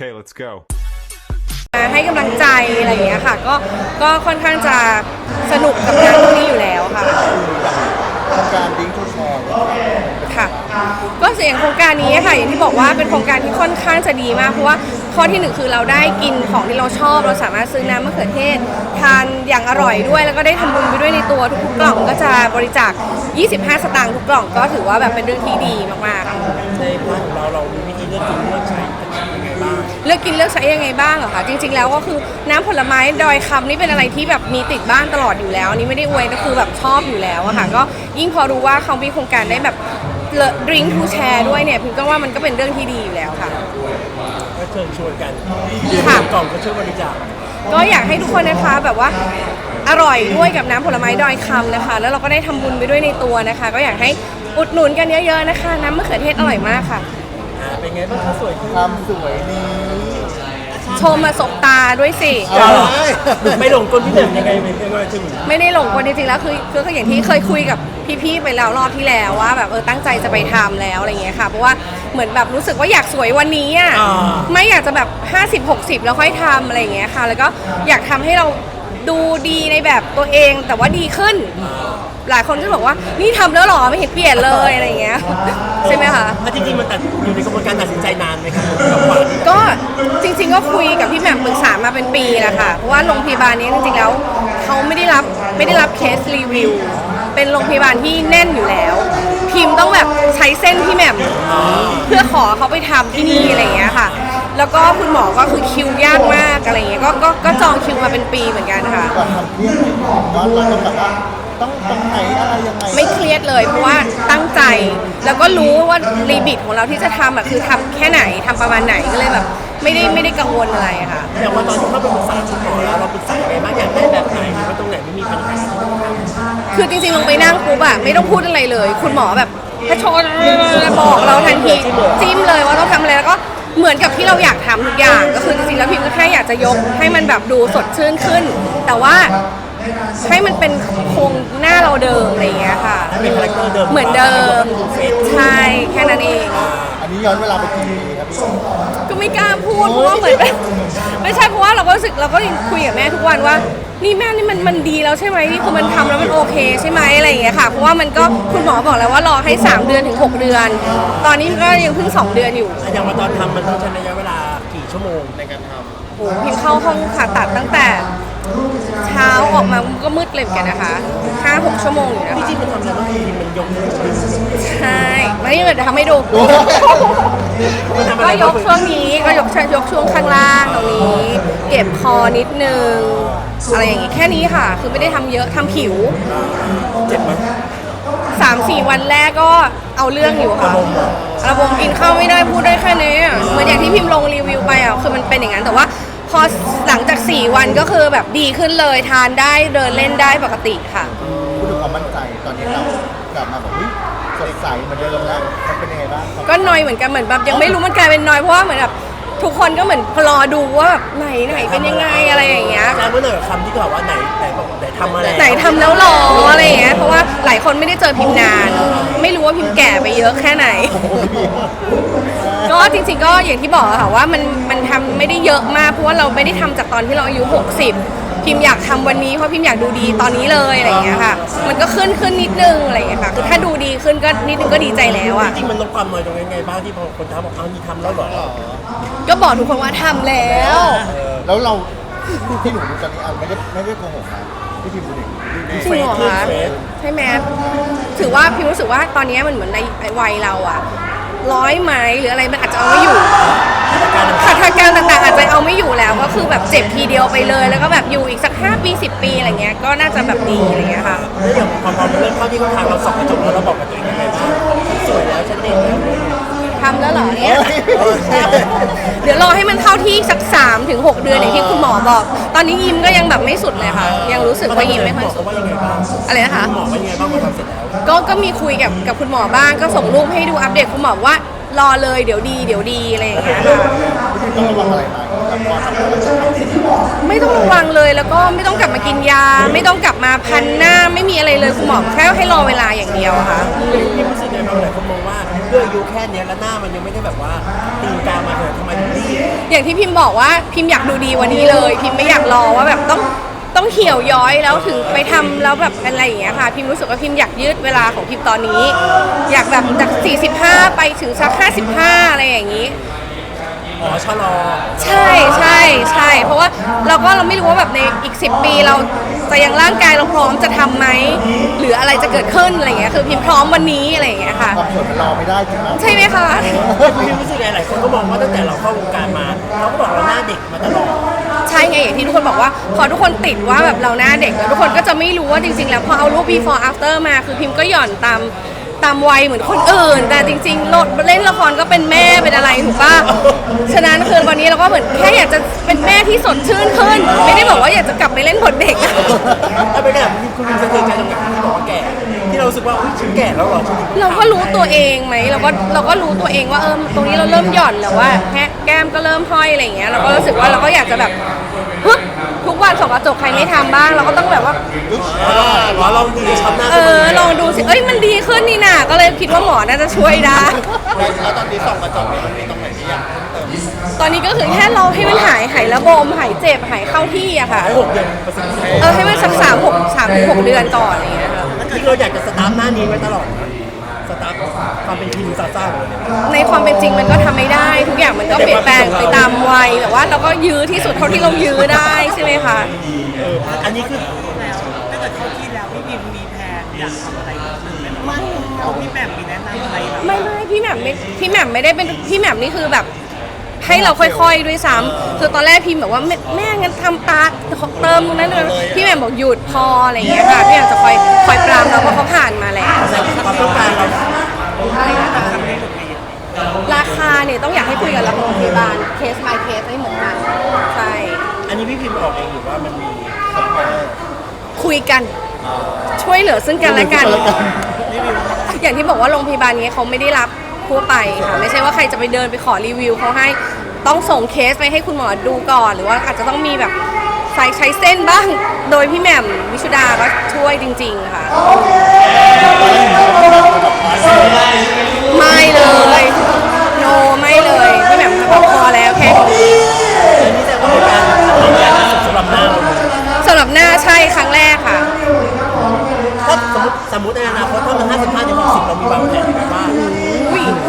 Okay, let's go. มาให้กำลังใจอะไรอย่างเงี้ยค่ะ ก็ก็ค่อนข้างจะสนุกกับงานพวกนี้อยู่แล้วค่ะ โครงการดิ้งทูแชร์ค่ะก็เสียงโครงการนี้ค่ะ อย่างที่บอกว่าเป็นโครงการที่ค่อนข้างจะดีมากเพราะว่าข้อที่หนึ่งคือเราได้กินของที่เราชอบ เราสามารถซื้อน้ำมะเขือเทศ ทานอย่างอร่อยด้วย แล้วก็ได้ทำบุญไปด้วยในตัวทุกๆกล่องก็จะบริจาค 25 สตางค์ทุกกล่องก็ถือว่าแบบเป็นเรื่องที่ดีมากๆ ในพาร์ทของเราเรามีวิธีเลือกกินเลือกใช้ยังไงบ้าง เลือกกินเลือกใช้ยังไงบ้างเหรอคะจริง ๆ แล้วก็คือน้ำผลไม้ดอยคำนี่เป็นอะไรที่แบบมีติดบ้านตลอดอยู่แล้วอันนี้ไม่ได้อวยก็คือแบบชอบอยู่แล้วอะค่ะก็ยิ่งพอรู้ว่าเขามีโครงการได้แบบดริงทูแชร์ด้วยเนี่ยพิมก็ว่ามันก็เป็นเรื่องที่ดีอยู่แล้วค่ะ ก็เชิญชวนกันค่ะกล่องก็ช่วยบริจาคก็อยากให้ทุกคนนะคะแบบว่าอร่อยด้วยกับน้ำผลไม้ดอยคำนะคะ แล้วเราก็ได้ทำบุญไปด้วยในตัวนะคะ ก็อยากให้อุดหนุนกันเยอะๆนะคะ น้ำมะเขือเทศอร่อยมากค่ะอ่าเป็นไงบ้างคะสวยขึ้น ความสวยนี้ ชมมาสบตาด้วยสิ ไม่หลงกลพี่เหนิมยังไงเป็นยังไงถึงไม่ได้หลงกลจริงๆแล้วคือคืออย่างที่เคยคุยกับพี่ๆไปแล้วรอบที่แล้วว่าแบบเออตั้งใจจะไปทำแล้วอะไรเงี้ยค่ะเพราะว่าเหมือนแบบรู้สึกว่าอยากสวยวันนี้อะไม่อยากจะแบบ 50 60 แล้วค่อยทำอะไรเงี้ยค่ะ แล้วก็อยากทำให้เราดูดีในแบบตัวเองแต่ว่าดีขึ้น หลายคนก็บอกว่านี่ทำแล้วเหรอไม่เห็นเปลี่ยนเลยอะไรเงี้ย ใช่ไหมคะถ้าจริงๆมันตัดอยู่ในกระบวนการตัดสินใจนานไหมครับกับขวัญก็จริงๆก็คุยกับพี่แหม่มปรึกษามาเป็นปีแหละค่ะเพราะว่าโรงพยาบาลนี้จริงๆแล้วเขาไม่ได้รับไม่ได้รับเคสรีวิว เป็นโรงพยาบาลที่แน่นอยู่แล้ว พิมพ์ต้องแบบใช้เส้นพี่แหม่มเพื่อขอเขาไปทำที่นี่อะไรอย่างเงี้ยค่ะ แล้วก็คุณหมอก็คือคิวยากมากอะไรอย่างเงี้ยก็ก็ก็จองคิวมาเป็นปีเหมือนกันค่ะ ก่อนทำเครียดไหมย้อนเราต้องแบบว่า ต้องตรงไหนอะไรยังไงไม่เครียดเลยเพราะว่าตั้งใจ แล้วก็รู้ว่ารีบิทของเราที่จะทำอะคือทำแค่ไหนทำประมาณไหนก็เลยแบบ ไม่ได้ไม่ได้กังวลอะไรอะค่ะ อย่างว่าตอนที่เข้าไปปรึกษาคุณหมอแล้วเราปรึกษายังไงบ้างอยากได้แบบไหนหรือว่าตรงไหนไม่มีปัญหาคือจริงๆลงไปนั่งปุ๊บอะไม่ต้องพูดอะไรเลย คุณหมอแบบพระชนบอกเราทันทีจิ้มเลยว่าต้องทำอะไรแล้วก็เหมือนกับที่เราอยากทำทุกอย่าง ก็คือจริงๆแล้วพิมก็แค่อยากจะยกให้มันแบบดูสดชื่นขึ้น แต่ว่า ให้มันเป็นโครงหน้าเราเดิมอะไรอย่างเงี้ยค่ะถ้ามีคาแรคเตอร์เดิมเหมือนเดิมใช่แค่นั้นเอง อันนี้ย้อนเวลาไปกี่ปีครับพี่ก็ไม่กล้าพูดเพราะว่าเหมือนแบบ ไม่ใช่เพราะว่าเราก็รู้สึกเราก็คุยกับแม่ทุกวันว่า นี่แม่นี่มันมันดีแล้วใช่ไหมนี่คือมันทำแล้วมันโอเคใช่ไหมอะไรอย่างเงี้ยค่ะเพราอ้ว่ามันก็คุณหมอบอกแล้วว่ารอให้ 3 เดือนถึง 6 เดือน ตอนนี้ก็ยังเพิ่ง 2 เดือนอยู่ อย่างว่าตอนทำมันต้องใช้ระยะเวลากี่ชั่วโมงในการทโอ้โหพิมเข้าห้องผ่าตัดตั้งแต่ เช้าออกมาก็มืดเลยเหมือนกันนะคะ5-6ชั่วโมงอยู่นะำพี่คะจิ๊บมันทำแล้วต้องทีมันยกมือดึงใช่มานี่เดี๋ยวทำให้ดูมันทำอะก็ไรยกช่วงนี้ก็ยกยกช่วงข้างล่างตรงนี้ เก็บคอนิดนึง อะไรอย่างงี้แค่นี้ค่ะ คือไม่ได้ทำเยอะทำผิวเจ็บไหม3 4วันแรกก็เอาเรื่องอยู่ค่ะระบบกินข้าวไม่ได้พูดได้แค่นี้อะเหมือนอย่างที่พิมพ์ลงรีวิวไปอะคือมันเป็นอย่างนั้นแต่ว่า พอหลังจาก 4 วันก็คือแบบดีขึ้นเลยทานได้เดินเล่นได้ปกติค่ะ พูดถึงความมั่นใจตอนนี้เรากลับมาแบบเฮ้ยสดใสเหมือนเดิมแล้วมันเป็นยังไงบ้างครับก็นอยเหมือนกันเหมือนแบบยังไม่รู้มันกลายเป็นนอยเพราะว่าเหมือนแบบทุกคนก็เหมือนรอดูว่าแบบไหนไหนเป็นยังไงอะไรอย่างเงี้ย แจ้งไว้หน่อยกับคำที่เขาบอกว่าไหนไหนบอกไหนทำมาแล้วไหนทำแล้วหรออะไรอย่างเงี้ยเพราะว่าหลายคนไม่ได้เจอพิมพ์นาน ไม่รู้ว่าพิมพ์แก่ไปเยอะแค่ไหน ก็จริงๆก็อย่างที่บอกอะค่ะว่ามันมันทำไม่ได้เยอะมากเพราะว่าเราไม่ได้ทำจากตอนที่เราอายุ 60 พิมพ์อยากทำวันนี้เพราะพิมพ์อยากดูดีตอนนี้เลยอะไรอย่างเงี้ยค่ะ มันก็ขึ้นขึ้นนิดนึงอะไรอย่างเงี้ยค่ะคือถ้าดูดีขึ้นก็นิดนึงก็ดีใจแล้วอะจริงๆมันลดความหน่อยตรงยังไงบ้างที่พอคนทักบอกเอานี่ทำแล้วเหรอก็บอกทุกคนว่าทำแล้ว แล้วเราที่หนูดูตอนนี้เอาไม่ได้ไม่ได้โกหกนะที่พิมพ์ดูดิจริงเหรอคะใช่ไหมถือว่าพิมรู้สึกว่าตอนนี้มันเหมือนในวัยเราอะ ร้อยไหมหรืออะไรมันอาจจะเอาไม่อยู่ขาดการต่างๆ อาจจะเอาไม่อยู่แล้วก็คือแบบเจ็บทีเดียวไปเลย แล้วก็แบบอยู่อีกสัก5ปี10 ปีอะไรเงี้ยก็น่าจะแบบดีอะไรเงี้ยค่ะ แล้วอย่างพอพอมันเริ่มเข้าที่เขาทางเราสอบกระจกแล้วเราบอกกับตัวเองยังไงบ้างสวยแล้วฉันเด่นแล้วำแล้วเหรอเนี่ยเดี๋ยวรอให้มันเข้าที่สัก3ถึง6เดือนอย่างที่คุณหมอบอก ตอนนี้ยิ้มก็ยังแบบไม่สุดเลยค่ะ ยังรู้สึกว่ายิ้มไม่ค่อยหมอสุเขาดว่ายังไงบ้างอะไรนะคะหมอว่ายังไงบ้างพอทำเสร็จแล้วก็ก็มีคุยกับกับคุณหมอบ้างก็ส่งรูปให้ดูอัปเดตคุณหมอว่ารอเลยเดี๋ยวดีเดี๋ยวดีอะไรอย่างเงี้ยค่ะพี่พิมพ์ต้องระวังอะไรไหมกับพอทำแล้วมันจะทำเสร็จไม่ต้องระวังเลยแล้วก็ไม่ต้องกลับมากินยา ไม่ต้องกลับมาพันหน้าไม่มีอะไรเลยคุณหมอแค่ให้รอเวลาอย่างเดียวอะค่ะ ด้วยอายุแค่เนี้ยแล้วหน้ามันยังไม่ได้แบบว่าตีนกามาเลยทำไมถึงรีบอย่างที่พิมพ์บอกว่าพิมพ์อยากดูดีวันนี้เลย พิมพ์ไม่อยากรอว่าแบบต้องต้องเหี่ยวย้อยแล้วถึงไปทำแล้วแบบเป็นอะไรอย่างเงี้ยค่ะ พิมพ์รู้สึกว่าพิมพ์อยากยืดเวลาของพิมพ์ตอนนี้ อยากแบบจาก 45 ไปถึงสัก 55 อะไรอย่างนี้ อ๋อชะลอ ใช่ใช่ใช่เพราะว่าเราก็เราไม่รู้ว่าแบบในอีก 10 ปีเรา จะยังร่างกายเราพร้อมจะทำไหมหรืออะไรจะเกิดขึ้นอะไรอย่างเงี้ยคือพิมพ์พร้อมวันนี้อะไรอย่างเงี้ยค่ะ ความสวยมันรอไม่ได้จริงไหมใช่ไหมคะพี่รู้สึกไงหลายคนก็มองว่าตั้งแต่เราเข้าวงการมาเขาก็บอกเราหน้าเด็กมาตลอดใช่ไงอย่างที่ทุกคนบอกว่า พอทุกคนติดว่าแบบเราหน้าเด็กแล้วทุกคนก็จะไม่รู้ว่าจริง ๆ แล้วพอเอารูป before after มาคือพิมพ์ก็หย่อนตามตามวัยเหมือนคนอื่น แต่จริงๆโลดเล่นละครก็เป็นแม่เป็นอะไรถูกป่ะฉะ นั้นคือวันนี้เราก็เหมือนแค่อยากจะเป็นแม่ที่สดชื่นขึ้น ไม่ได้บอกว่าอยากจะกลับไปเล่นบทเด็กถ้าเป็นแบบคุณวินสะเทือนใจตรงไหนที่บอกว่าแก่ ที่เรารู้สึกว่าอุ๊ยฉันแก่แล้วเหรอฉันเราก็รู้ตัวเองไหมเราก็เราก็รู้ตัวเองว่าเออตรงนี้เราเริ่มหย่อนแล้วว่าแค่แก้มก็เริ่มห้อยอะไรอย่างเงี้ยเราก็รู้สึกว่าเราก็อยากจะแบบฮึบทุกวันส่องกระจกใครไม่ทำบ้าง เราก็ต้องแบบว่าอ๋อลองดูในช็อปหน้าเออลองดูสิ เอ้ยมันดีขึ้นนี่นาก็เลยคิดว่าหมอน่าจะช่วยได้ แล้วตอนนี้ส่องกระจกเนี่ยมันมีตรงไหนที่อยากเติมตอนนี้ก็คือแค่รอให้มันหายหายระบมหายเจ็บหายเข้าที่อะค่ะ หกเดือนประสิทธิภาพเออให้มันสักสามหกสามถึงหกเดือนก่อนอะไรอย่างเงี้ยค่ะคือเราอยากจะสตาร์ทหน้านี้ไว้ตลอดนะสตาร์ทความเป็นทีมซาซ่าเลยเนี่ย ในความเป็นจริงมันก็ทำไม่ได้ ทุกอย่างมันก็เปลี่ยนแปลงไปตามวัยแต่ว่าเราก็ยื้อที่สุดเท่าที่เรายื้อได้ใช่ไหมคะ เออ อันนี้คือแล้วถ้าเกิดเข้าที่แล้วพี่พิมมีแพลนอยากทำอะไรอีกไหมไม่เอาพี่แหม่มมีแนะนำอะไรแบบไม่ไม่พี่แหม่มไม่พี่แหม่มไม่ได้เป็นพี่แหม่มนี่คือแบบ ให้เราค่อยๆด้วยซ้ำคือตอนแรกพิมแบบว่าแม่แม่งั้นทำตาเติมตรงนั้นเลยพี่แหม่มบอกหยุดพออะไรอย่างเงี้ยค่ะพี่แหม่มจะคอยคอยปรามเราเพราะเขาผ่านมาแล้วแต่ความต้องการเราราคาเนี่ยต้องอยากให้คุยกับโรงพยาบาลเคส by เคสไม่เหมือนกันใช่อันนี้พี่พิมพ์ออกเองหรือว่ามันมีคุยกันช่วยเหลือซึ่งกันและกัน อย่างที่บอกว่าโรงพยาบาลนี้เขาไม่ได้รับ ทั่วไปค่ะไม่ใช่ว่าใครจะไปเดินไปขอรีวิวเขาให้ต้องส่งเคสไปให้คุณหมอดูก่อน หรือว่าอาจจะต้องมีแบบใส่ใช้เส้นบ้าง โดยพี่แหม่มวิชุดาก็ช่วยจริง ๆ ค่ะ ไม่เลยโนไม่เลยพี่แหม่มบอกพอแล้วแค่นี้อันนี้แต่ว่าการทำอย่างสำหรับหน้าเราหรับหน้าใช่ครั้งแรกค่ะ ถ้าสมมติสมมติในอนาคตถ้ามัน55ถึง60เรามีวางแผนไหมว่า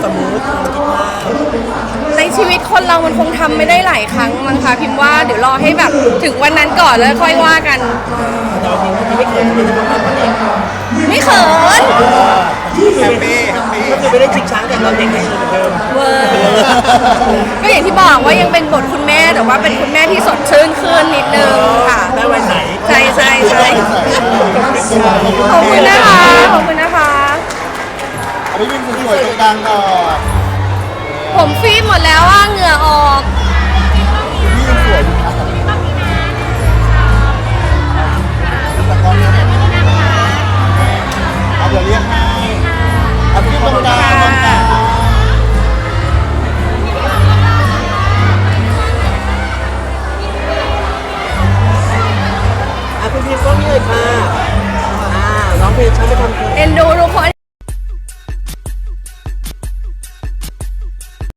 สมมติเราคิดว่าในชีวิตคนเรามันคงทำไม่ได้หลายครั้งมั้งคะพิมพ์ว่าเดี๋ยวรอให้แบบถึงวันนั้นก่อนแล้วค่อยว่ากันแต่วันนี้พี่ไม่เคยที่จะทำแบบนี้ไม่เขินแฮปปี้แฮปปี้ก็คือไม่ได้ชิงช้างแต่เราเด็กให้เหมือนเดิมเวอร์ก็อย่างที่บอกว่ายังเป็นบทคุณแม่แต่ว่าเป็นคุณแม่ที่สดชื่นขึ้นนิดนึงค่ะได้วันไหน ใช่ใช่ใช่ขอบคุณนะคะขอบคุณ นะคะเอาไปวิ่งสวยๆตรงกลางก่อนผมฟีบหมดแล้วว่าเหงื่อออก พี่ยังสวยอยู่นะแต่ตอนนี้เนี่ยเอาเดี๋ยวเรียกให้เอาไปวิ่งตรงกลางตรงกลาง